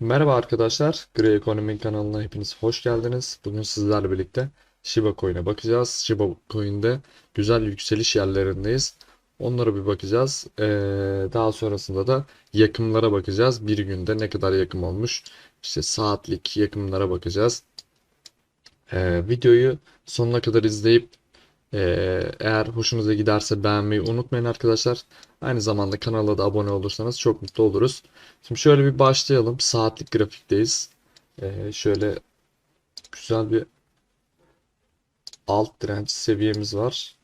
Merhaba arkadaşlar, Grey Economy kanalına hepiniz hoş geldiniz. Bugün sizlerle birlikte Shiba Coin'e bakacağız. Shiba Coin'de güzel yükseliş yerlerindeyiz. Onlara bir bakacağız. Ee, daha sonrasında da yakımlara bakacağız. Bir günde ne kadar yakım olmuş. İşte saatlik yakımlara bakacağız. Ee, videoyu sonuna kadar izleyip ee, eğer hoşunuza giderse beğenmeyi unutmayın arkadaşlar. Aynı zamanda kanala da abone olursanız çok mutlu oluruz. Şimdi şöyle bir başlayalım. Saatlik grafikteyiz. Ee, şöyle güzel bir alt direnç seviyemiz var.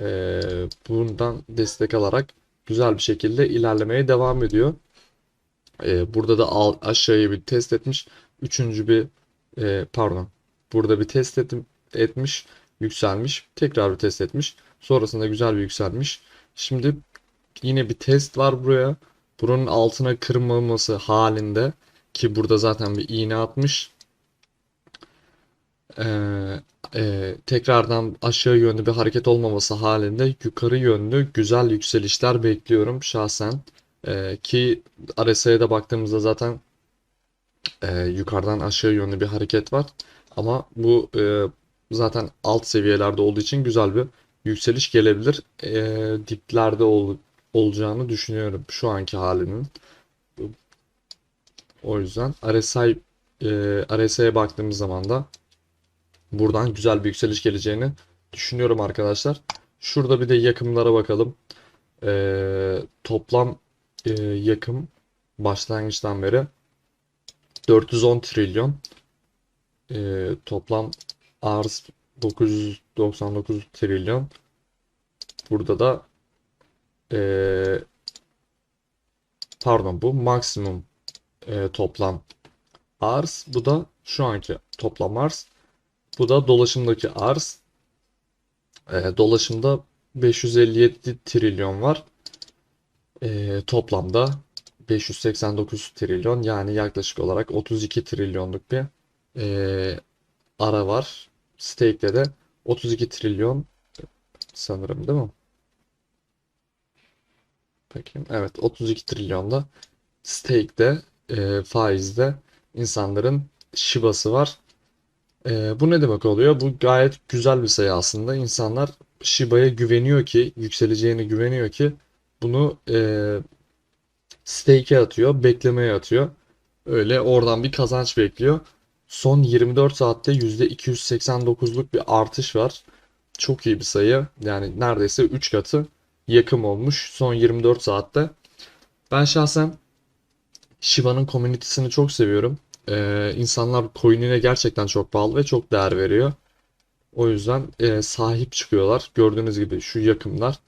Ee, bundan destek alarak güzel bir şekilde ilerlemeye devam ediyor. Burada da al, aşağıya bir test etmiş. Üçüncü bir e, pardon. Burada bir test et, etmiş. Yükselmiş. Tekrar bir test etmiş. Sonrasında güzel bir yükselmiş. Şimdi yine bir test var buraya. Buranın altına kırmaması halinde ki burada zaten bir iğne atmış. Ee, e, tekrardan aşağı yönlü bir hareket olmaması halinde yukarı yönlü güzel yükselişler bekliyorum şahsen. Ee, ki RSI'ye de baktığımızda zaten e, yukarıdan aşağı yönlü bir hareket var. Ama bu e, zaten alt seviyelerde olduğu için güzel bir yükseliş gelebilir. E, diplerde ol, olacağını düşünüyorum şu anki halinin. O yüzden RSI e, RSI'ye baktığımız zaman da buradan güzel bir yükseliş geleceğini düşünüyorum arkadaşlar. Şurada bir de yakımlara bakalım. E, toplam e, yakım başlangıçtan beri 410 trilyon. E, toplam arz 999 trilyon. Burada da e, pardon bu maksimum e, toplam arz. Bu da şu anki toplam arz. Bu da dolaşımdaki arz. E, dolaşımda 557 trilyon var. E, toplamda 589 trilyon yani yaklaşık olarak 32 trilyonluk bir e, ara var. Stake'de de 32 trilyon sanırım değil mi? Bakayım. Evet 32 trilyonda stake'de e, faizde insanların Shiba'sı var. E, bu ne demek oluyor? Bu gayet güzel bir sayı aslında. İnsanlar Shiba'ya güveniyor ki, yükseleceğine güveniyor ki bunu e, stake'e atıyor, beklemeye atıyor. Öyle oradan bir kazanç bekliyor. Son 24 saatte %289'luk bir artış var. Çok iyi bir sayı. Yani neredeyse 3 katı yakım olmuş son 24 saatte. Ben şahsen Shiba'nın komünitesini çok seviyorum. Ee, insanlar coin'ine gerçekten çok bağlı ve çok değer veriyor. O yüzden e, sahip çıkıyorlar. Gördüğünüz gibi şu yakımlar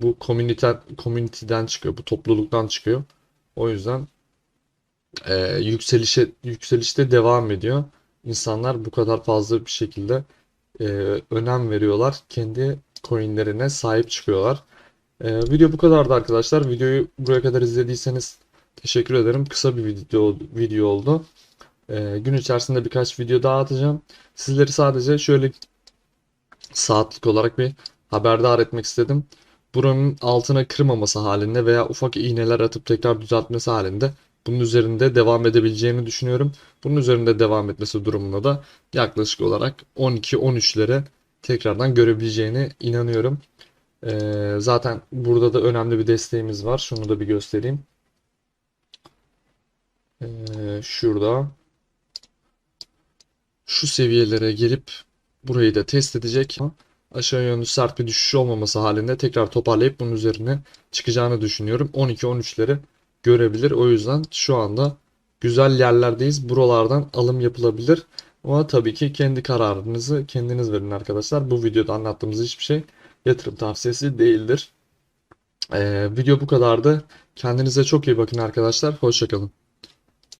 bu komünite, komüniteden çıkıyor. Bu topluluktan çıkıyor. O yüzden e, yükselişe yükselişte devam ediyor. İnsanlar bu kadar fazla bir şekilde e, önem veriyorlar. Kendi coinlerine sahip çıkıyorlar. E, video bu kadardı arkadaşlar. Videoyu buraya kadar izlediyseniz teşekkür ederim. Kısa bir video video oldu. E, gün içerisinde birkaç video daha atacağım. Sizleri sadece şöyle saatlik olarak bir haberdar etmek istedim. Buranın altına kırmaması halinde veya ufak iğneler atıp tekrar düzeltmesi halinde bunun üzerinde devam edebileceğini düşünüyorum. Bunun üzerinde devam etmesi durumunda da yaklaşık olarak 12-13'lere tekrardan görebileceğine inanıyorum. Ee, zaten burada da önemli bir desteğimiz var. Şunu da bir göstereyim. Ee, şurada şu seviyelere gelip burayı da test edecek. Aşağı yönlü sert bir düşüş olmaması halinde tekrar toparlayıp bunun üzerine çıkacağını düşünüyorum. 12-13'leri görebilir. O yüzden şu anda güzel yerlerdeyiz. Buralardan alım yapılabilir. Ama tabii ki kendi kararınızı kendiniz verin arkadaşlar. Bu videoda anlattığımız hiçbir şey yatırım tavsiyesi değildir. Ee, video bu kadardı. Kendinize çok iyi bakın arkadaşlar. Hoşçakalın.